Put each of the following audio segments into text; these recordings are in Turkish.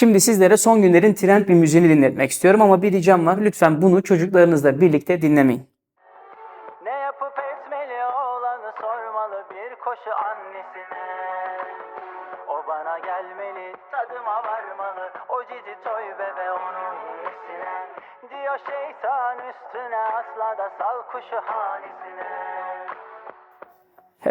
Şimdi sizlere son günlerin trend bir müziğini dinletmek istiyorum ama bir ricam var. Lütfen bunu çocuklarınızla birlikte dinlemeyin. Ne yapıp etmeli oğlanı sormalı bir koşu annesine O bana gelmeli tadıma varmalı o cici toy bebe onun nesine Diyor şeytan üstüne asla da sal kuşu hanesine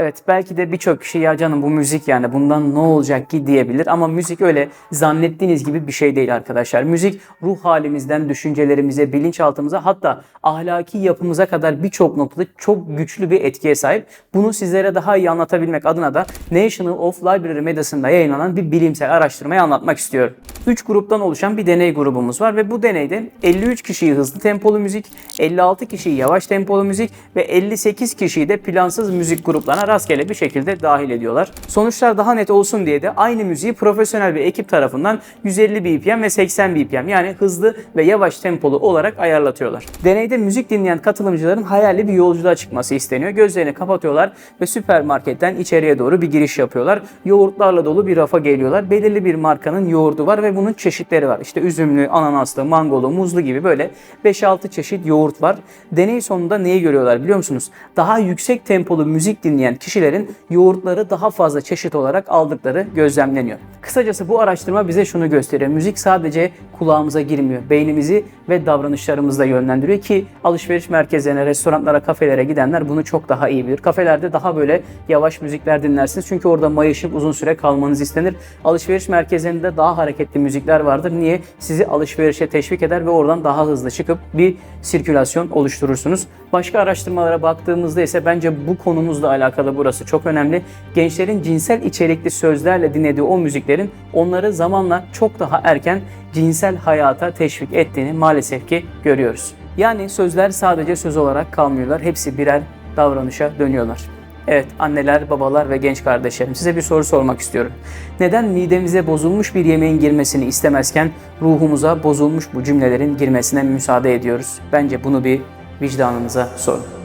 Evet belki de birçok kişi ya canım bu müzik yani bundan ne olacak ki diyebilir ama müzik öyle zannettiğiniz gibi bir şey değil arkadaşlar. Müzik ruh halimizden düşüncelerimize, bilinçaltımıza hatta ahlaki yapımıza kadar birçok noktada çok güçlü bir etkiye sahip. Bunu sizlere daha iyi anlatabilmek adına da National of Library Medicine'da yayınlanan bir bilimsel araştırmayı anlatmak istiyorum. 3 gruptan oluşan bir deney grubumuz var ve bu deneyde 53 kişiyi hızlı tempolu müzik, 56 kişiyi yavaş tempolu müzik ve 58 kişiyi de plansız müzik gruplarına rastgele bir şekilde dahil ediyorlar. Sonuçlar daha net olsun diye de aynı müziği profesyonel bir ekip tarafından 150 BPM ve 80 BPM yani hızlı ve yavaş tempolu olarak ayarlatıyorlar. Deneyde müzik dinleyen katılımcıların hayali bir yolculuğa çıkması isteniyor. Gözlerini kapatıyorlar ve süpermarketten içeriye doğru bir giriş yapıyorlar. Yoğurtlarla dolu bir rafa geliyorlar. Belirli bir markanın yoğurdu var ve bunun çeşitleri var. İşte üzümlü, ananaslı, mangolu, muzlu gibi böyle 5-6 çeşit yoğurt var. Deney sonunda neyi görüyorlar biliyor musunuz? Daha yüksek tempolu müzik dinleyen kişilerin yoğurtları daha fazla çeşit olarak aldıkları gözlemleniyor. Kısacası bu araştırma bize şunu gösteriyor. Müzik sadece kulağımıza girmiyor. Beynimizi ve davranışlarımızı da yönlendiriyor ki alışveriş merkezlerine, restoranlara, kafelere gidenler bunu çok daha iyi bilir. Kafelerde daha böyle yavaş müzikler dinlersiniz. Çünkü orada mayışıp uzun süre kalmanız istenir. Alışveriş merkezlerinde daha hareketli müzikler vardır. Niye? Sizi alışverişe teşvik eder ve oradan daha hızlı çıkıp bir sirkülasyon oluşturursunuz. Başka araştırmalara baktığımızda ise bence bu konumuzla alakalı burası çok önemli. Gençlerin cinsel içerikli sözlerle dinlediği o müziklerin onları zamanla çok daha erken cinsel hayata teşvik ettiğini maalesef ki görüyoruz. Yani sözler sadece söz olarak kalmıyorlar. Hepsi birer davranışa dönüyorlar. Evet anneler, babalar ve genç kardeşlerim size bir soru sormak istiyorum. Neden midemize bozulmuş bir yemeğin girmesini istemezken ruhumuza bozulmuş bu cümlelerin girmesine müsaade ediyoruz? Bence bunu bir vicdanınıza sorun.